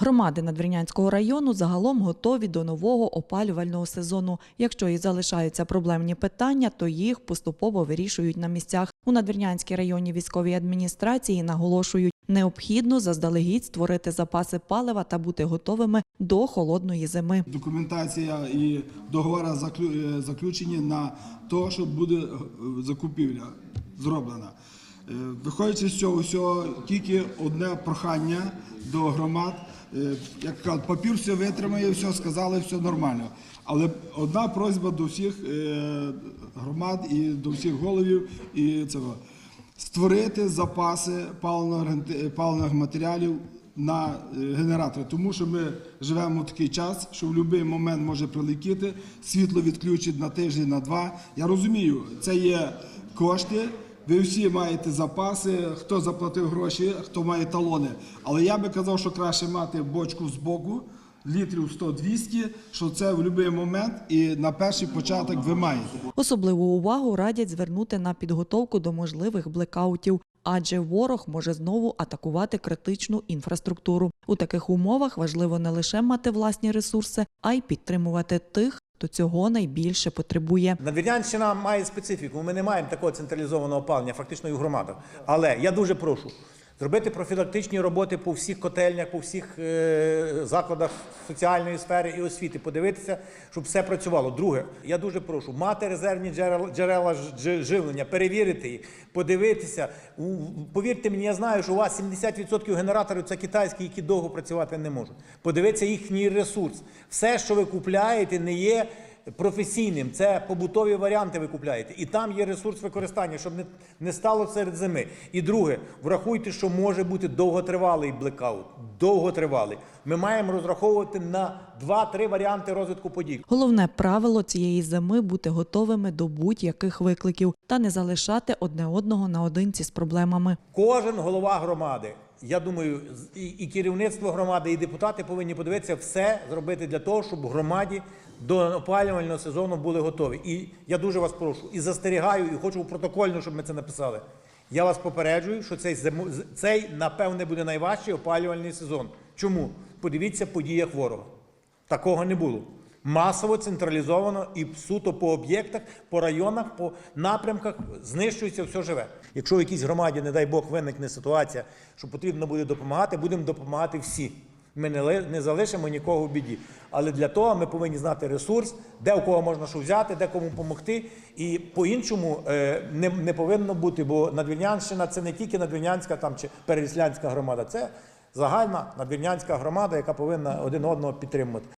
Громади Надвірнянського району загалом готові до нового опалювального сезону. Якщо і залишаються проблемні питання, то їх поступово вирішують на місцях. У Надвірнянській районній військовій адміністрації наголошують, необхідно заздалегідь створити запаси палива та бути готовими до холодної зими. Документація і договори е, заключені на те, що буде е, закупівля зроблена. Е, Виходячи з цього всього, тільки одне прохання до громад. Е, Як кажуть, папір все витримає, все сказали, все нормально. Але одна просьба до всіх е, громад і до всіх головів і цього створити запаси паливних матеріалів на генератори, тому що ми живемо в такий час, що в будь-який момент може прилетіти, світло відключить на тиждень, на два. Я розумію, це є кошти. Ви всі маєте запаси, хто заплатив гроші, хто має талони. Але я би казав, що краще мати бочку з боку, літрів 100-200, що це в будь-який момент і на перший початок ви маєте. Особливу увагу радять звернути на підготовку до можливих блекаутів, адже ворог може знову атакувати критичну інфраструктуру. У таких умовах важливо не лише мати власні ресурси, а й підтримувати тих, хто цього найбільше потребує. Надвірнянщина має специфіку. Ми не маємо такого централізованого опалення, фактично і в громадах. Але я дуже прошу зробити профілактичні роботи по всіх котельнях, по всіх е, закладах соціальної сфери і освіти, подивитися, щоб все працювало. Друге, я дуже прошу мати резервні джерела, джерела живлення, перевірити їх, подивитися. Повірте мені, я знаю, що у вас 70% генераторів це китайські, які довго працювати не можуть. Подивитися їхній ресурс. Все, що ви купляєте, не є професійним, це побутові варіанти ви купляєте. І там є ресурс використання, щоб не, не стало серед зими. І друге, врахуйте, що може бути довготривалий блекаут. Довготривалий. Ми маємо розраховувати на 2-3 варіанти розвитку подій. Головне правило цієї зими бути готовими до будь-яких викликів та не залишати одне одного наодинці з проблемами. Кожен голова громади, я думаю, і, керівництво громади, і депутати повинні подивитися все зробити для того, щоб громаді до опалювального сезону були готові. І я дуже вас прошу і застерігаю, і хочу протокольно, щоб ми це написали. Я вас попереджую, що цей цей напевне буде найважчий опалювальний сезон. Чому? Подивіться по діях ворога. Такого не було. Масово централізовано і суто по об'єктах, по районах, по напрямках знищується все живе. Якщо в якійсь громаді, не дай Бог, виникне ситуація, що потрібно буде допомагати, будемо допомагати всі. Ми не, залишимо нікого в біді. Але для того ми повинні знати ресурс, де у кого можна що взяти, де кому допомогти. І по-іншому е, не, не повинно бути, бо Надвірнянщина це не тільки Надвірнянська там, чи Переяслянська громада, це загальна надвірнянська громада, яка повинна один одного підтримувати.